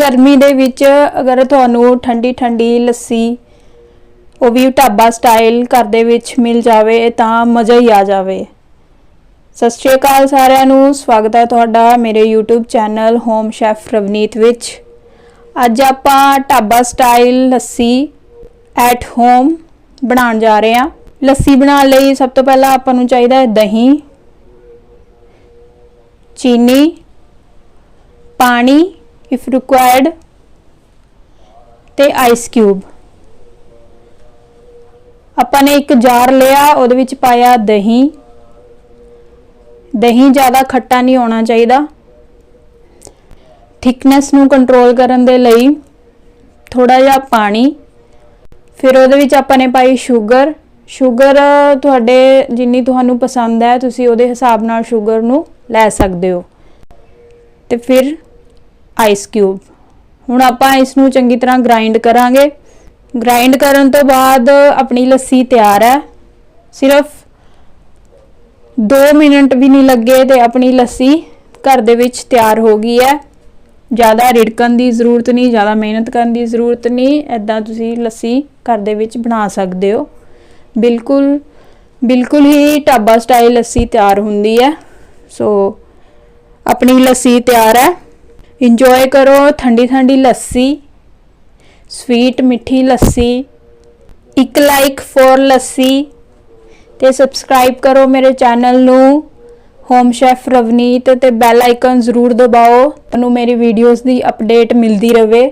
ਗਰਮੀ ਦੇ ਵਿੱਚ ਅਗਰ ਤੁਹਾਨੂੰ ਠੰਡੀ ਠੰਡੀ ਲੱਸੀ, ਉਹ ਵੀ ਢਾਬਾ ਸਟਾਈਲ ਘਰ ਦੇ ਵਿੱਚ ਮਿਲ ਜਾਵੇ ਤਾਂ ਮਜ਼ਾ ਹੀ ਆ ਜਾਵੇ। ਸਤਿ ਸ਼੍ਰੀ ਅਕਾਲ ਸਾਰਿਆਂ ਨੂੰ, ਸਵਾਗਤ ਹੈ ਤੁਹਾਡਾ ਮੇਰੇ YouTube channel home chef Ravneet ਵਿੱਚ। ਅੱਜ ਆਪਾਂ dhaba style lassi at home ਬਣਾਉਣ ਜਾ ਰਹੇ ਹਾਂ। ਲੱਸੀ ਬਣਾਉਣ ਲਈ ਸਭ ਤੋਂ ਪਹਿਲਾਂ ਆਪਾਂ ਨੂੰ ਚਾਹੀਦਾ ਹੈ ਦਹੀਂ, ਚੀਨੀ, ਪਾਣੀ ਇਫ ਰਿਕੁਆਇਰਡ ਤੇ ਆਈਸ ਕਿਊਬ ਆਪਾਂ ਨੇ ਇੱਕ ਜਾਰ ਲਿਆ, ਉਹਦੇ ਵਿੱਚ ਪਾਇਆ ਦਹੀਂ। ਦਹੀਂ ਜ਼ਿਆਦਾ ਖੱਟਾ ਨਹੀਂ ਹੋਣਾ ਚਾਹੀਦਾ। ਥਿਕਨੈਸ ਨੂੰ ਕੰਟਰੋਲ ਕਰਨ ਦੇ ਲਈ ਥੋੜਾ ਜਿਹਾ ਪਾਣੀ। ਫਿਰ ਉਹਦੇ ਵਿੱਚ ਆਪਾਂ ਨੇ ਪਾਈ ਸ਼ੂਗਰ ਸ਼ੂਗਰ ਤੁਹਾਡੇ ਜਿੰਨੀ ਤੁਹਾਨੂੰ ਪਸੰਦ ਹੈ, ਤੁਸੀਂ ਉਹਦੇ ਹਿਸਾਬ ਨਾਲ ਸ਼ੂਗਰ ਨੂੰ ਲੈ ਸਕਦੇ ਹੋ। ਤੇ ਫਿਰ ਆਈਸ ਕਿਊਬ ਹੁਣ ਆਪਾਂ ਇਸ ਨੂੰ ਚੰਗੀ ਤਰ੍ਹਾਂ ਗ੍ਰਾਈਂਡ ਕਰਾਂਗੇ। ਗ੍ਰਾਈਂਡ ਕਰਨ ਤੋਂ ਬਾਅਦ ਆਪਣੀ ਲੱਸੀ ਤਿਆਰ ਹੈ। ਸਿਰਫ 2 ਮਿੰਟ ਵੀ ਨਹੀਂ ਲੱਗੇ ਤੇ ਆਪਣੀ ਲੱਸੀ ਘਰ ਦੇ ਵਿੱਚ ਤਿਆਰ ਹੋ ਗਈ ਹੈ। ਜ਼ਿਆਦਾ ਰਿੜਕਣ ਦੀ ਜ਼ਰੂਰਤ ਨਹੀਂ, ਜ਼ਿਆਦਾ ਮਿਹਨਤ ਕਰਨ ਦੀ ਜ਼ਰੂਰਤ ਨਹੀਂ। ਐਦਾਂ ਤੁਸੀਂ ਲੱਸੀ ਘਰ ਦੇ ਵਿੱਚ ਬਣਾ ਸਕਦੇ ਹੋ। ਬਿਲਕੁਲ ਬਿਲਕੁਲ ਹੀ ਢਾਬਾ ਸਟਾਈਲ ਲੱਸੀ ਤਿਆਰ ਹੁੰਦੀ ਹੈ। ਸੋ ਆਪਣੀ ਲੱਸੀ ਤਿਆਰ ਹੈ। ਇੰਜੋਏ ਕਰੋ ਠੰਡੀ ਠੰਡੀ ਲੱਸੀ ਸਵੀਟ ਮਿੱਠੀ ਲੱਸੀ, ਇੱਕ ਲਾਈਕ ਫੋਰ ਲੱਸੀ ਤੇ ਸਬਸਕ੍ਰਾਈਬ ਕਰੋ ਮੇਰੇ ਚੈਨਲ ਨੂੰ। ਹੋਮ ਸ਼ੈਫ ਰਵਨੀਤ ਤੇ ਬੈਲ ਆਈਕਨ ਜ਼ਰੂਰ ਦਬਾਓ, ਤੁਹਾਨੂੰ ਮੇਰੀ ਵੀਡੀਓਜ਼ ਦੀ ਅਪਡੇਟ ਮਿਲਦੀ ਰਹੇ